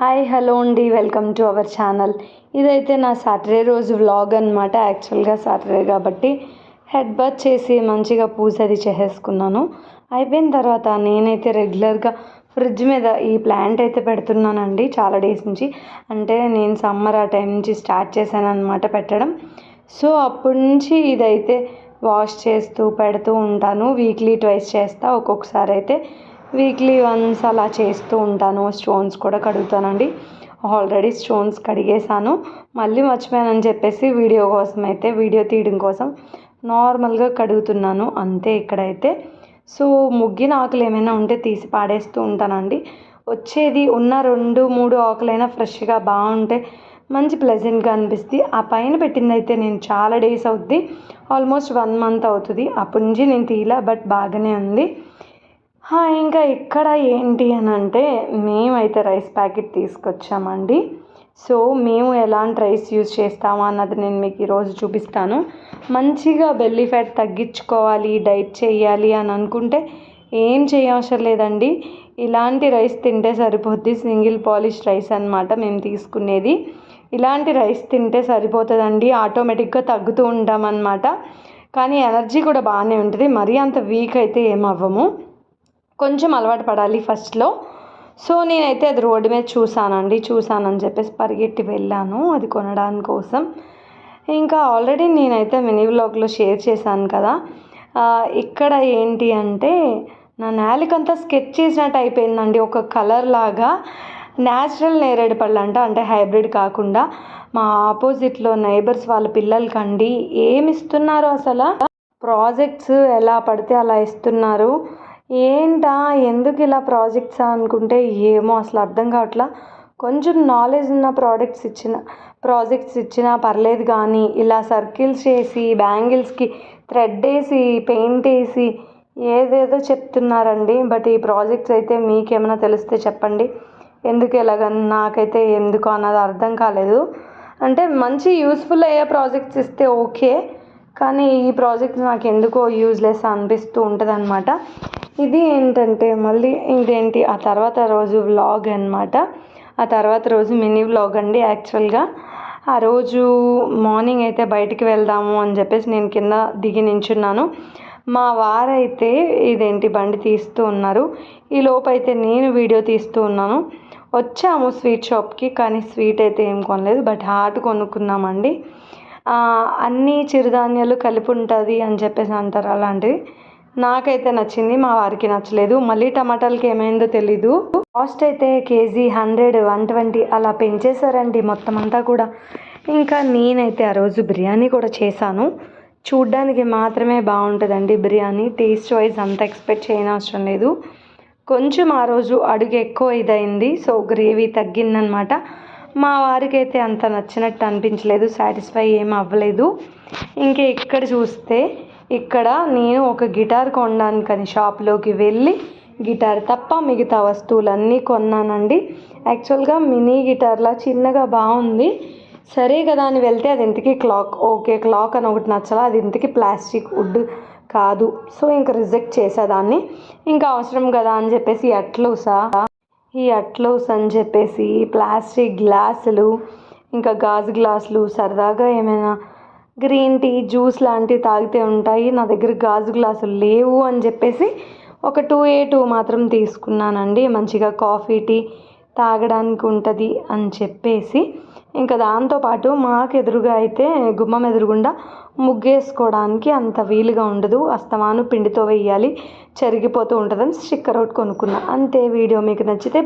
Hi hello అండి. Welcome to our channel. ఇదైతే నా సాటర్డే రోజు వ్లాగ్ అనమాట యాక్చువల్గా సాటర్డే కాబట్టి హెడ్ బాత్ చేసి మంచిగా పూజ అది చేసేసుకున్నాను. అయిపోయిన తర్వాత నేనైతే రెగ్యులర్గా ఫ్రిడ్జ్ మీద ఈ ప్లాంట్ అయితే పెడుతున్నానండి చాలా డేస్ నుంచి. అంటే నేను సమ్మర్ ఆ టైం నుంచి స్టార్ట్ చేశాను అనమాట పెట్టడం. సో అప్పటి నుంచి ఇదైతే వాష్ చేస్తూ పెడుతూ ఉంటాను. వీక్లీ ట్వైస్ చేస్తా ఒక్కొక్కసారి అయితే. వీక్లీ వన్స్ అలా చేస్తూ ఉంటాను. స్టోన్స్ కూడా కడుగుతానండి. Already stones కడిగేశాను. మళ్ళీ మర్చిపోయానని చెప్పేసి వీడియో కోసం అయితే వీడియో తీయడం కోసం నార్మల్గా కడుగుతున్నాను. అంతే ఇక్కడైతే. సో ముగ్గిన ఆకులు ఏమైనా ఉంటే తీసి పాడేస్తూ ఉంటానండి. వచ్చేది ఉన్న రెండు మూడు ఆకులైనా ఫ్రెష్గా బాగుంటే మంచి ప్లెజెంట్గా అనిపిస్తుంది. ఆ పైన పెట్టింది అయితే నేను చాలా డేస్ అవుద్ది. ఆల్మోస్ట్ వన్ మంత్ అవుతుంది. అప్పటి నుంచి నేను తీయలే బట్ బాగానే ఉంది. ఇంకా ఇక్కడ ఏంటి అని అంటే మేమైతే రైస్ ప్యాకెట్ తీసుకొచ్చామండి. సో మేము ఎలాంటి రైస్ యూజ్ చేస్తాము అన్నది నేను మీకు ఈరోజు చూపిస్తాను. మంచిగా బెల్లీ ఫ్యాట్ తగ్గించుకోవాలి డైట్ చేయాలి అని అనుకుంటే ఏం చేయవసరం లేదండి. ఇలాంటి రైస్ తింటే సరిపోద్ది సింగిల్ పాలిష్ రైస్ అనమాట మేము తీసుకునేది. ఇలాంటి రైస్ తింటే సరిపోతుందండి ఆటోమేటిక్గా తగ్గుతూ ఉంటామన్నమాట. కానీ ఎనర్జీ కూడా బాగానే ఉంటుంది మరీ అంత వీక్ అయితే ఏమవ్వము కొంచెం అలవాటు పడాలి ఫస్ట్లో. సో నేనైతే అది రోడ్డు మీద చూసానండి చూసానని చెప్పేసి పరిగెట్టి వెళ్ళాను అది కొనడానికి కోసం. ఇంకా ఆల్రెడీ నేనైతే మినీ బ్లాగ్లో షేర్ చేశాను కదా. ఇక్కడ ఏంటి అంటే నా నేలకంతా స్కెచ్ చేసినట్టు అయిపోయిందండి ఒక కలర్ లాగా. న్యాచురల్ నేరేడు పళ్ళు అంట అంటే హైబ్రిడ్ కాకుండా. మా ఆపోజిట్లో నైబర్స్ వాళ్ళ పిల్లలకండి ఏమి ఇస్తున్నారు అసలు? ప్రాజెక్ట్స్ ఎలా పడితే అలా ఇస్తున్నారు. ఏంటా? ఎందుకు ఇలా ప్రాజెక్ట్స్ అనుకుంటే ఏమో అసలు అర్థం కావట్లా. కొంచెం నాలెడ్జ్ ఉన్న ప్రోడక్ట్స్ ఇచ్చిన ప్రాజెక్ట్స్ ఇచ్చినా పర్లేదు కానీ ఇలా సర్కిల్స్ చేసి బ్యాంగిల్స్కి థ్రెడ్ వేసి పెయింట్ వేసి ఏదేదో చెప్తున్నారండి. బట్ ఈ ప్రాజెక్ట్స్ అయితే మీకేమైనా తెలిస్తే చెప్పండి. ఎందుకు ఎలాగని నాకైతే ఎందుకు అన్నది అర్థం కాలేదు. అంటే మంచి యూస్ఫుల్ అయ్యే ప్రాజెక్ట్స్ ఇస్తే ఓకే. కానీ ఈ ప్రాజెక్ట్ నాకు ఎందుకో యూజ్లెస్ అనిపిస్తూ ఉంటుంది అనమాట ఇది ఏంటంటే మళ్ళీ ఇదేంటి? ఆ తర్వాత రోజు వ్లాగ్ అనమాట ఆ తర్వాత రోజు మినీ వ్లాగ్ అండి యాక్చువల్గా. ఆ రోజు మార్నింగ్ అయితే బయటికి వెళ్దాము అని చెప్పేసి నేను కింద దిగి నించున్నాను. మా వారైతే ఇదేంటి బండి తీస్తూ ఉన్నారు. ఈ లోపైతే నేను వీడియో తీస్తూ ఉన్నాను. వచ్చాము స్వీట్ షాప్కి కానీ స్వీట్ అయితే ఏం కొనలేదు. బట్ హాట్ కొనుక్కున్నామండి. అన్నీ చిరుధాన్యాలు కలిపి ఉంటుంది అని చెప్పేసి అంటారు అలాంటిది. నాకైతే నచ్చింది మా వారికి నచ్చలేదు. మళ్ళీ టమాటాలకి ఏమైందో తెలీదు. కాస్ట్ అయితే కేజీ హండ్రెడ్ వన్ ట్వంటీ అలా పెంచేశారండి మొత్తం అంతా కూడా. ఇంకా నేనైతే ఆ రోజు బిర్యానీ కూడా చేశాను. చూడ్డానికి మాత్రమే బాగుంటుందండి బిర్యానీ. టేస్ట్ వైజ్ అంత ఎక్స్పెక్ట్ చేయనవసరం లేదు. కొంచెం ఆ రోజు అడుగు ఎక్కువ ఇదైంది సో గ్రేవీ తగ్గిందనమాట. మా వారికి అయితే అంత నచ్చినట్టు అనిపించలేదు సాటిస్ఫై ఏం అవ్వలేదు. ఇంకా ఇక్కడ చూస్తే ఇక్కడ నేను ఒక గిటార్ కొనడానికని షాప్లోకి వెళ్ళి గిటార్ తప్ప మిగతా వస్తువులన్నీ కొన్నానండి. యాక్చువల్గా మినీ గిటార్లా చిన్నగా బాగుంది. సరే కదా అని వెళ్తే అది ఇంతకీ క్లాక్ ఓకే క్లాక్ అని ఒకటి నచ్చలా అది ఇంతకీ ప్లాస్టిక్ వుడ్ కాదు. సో ఇంకా రిజెక్ట్ చేసేదాన్ని. ఇంకా అవసరం కదా అని చెప్పేసి అట్లూసా ఈ అట్లూస్ అని చెప్పేసి ప్లాస్టిక్ గ్లాసులు ఇంకా గాజు గ్లాసులు సరదాగా ఏమైనా గ్రీన్ టీ జ్యూస్ లాంటివి తాగితే ఉంటాయి. నా దగ్గర గాజు గ్లాసులు లేవు అని చెప్పేసి ఒక టూ ఏ టూ మాత్రం తీసుకున్నానండి. మంచిగా కాఫీ టీ తాగడానికి ఉంటుంది అని చెప్పేసి. ఇంకా దాంతోపాటు మాకు ఎదురుగా అయితే గుమ్మం ఎదురుగుండా ముగ్గేసుకోవడానికి అంత వీలుగా ఉండదు. అస్తమాను పిండితో వేయాలి చెరిగిపోతూ ఉంటుందని స్టిక్కర్ అవుట్ కొనుక్కున్నా. అంతే వీడియో మీకు నచ్చితే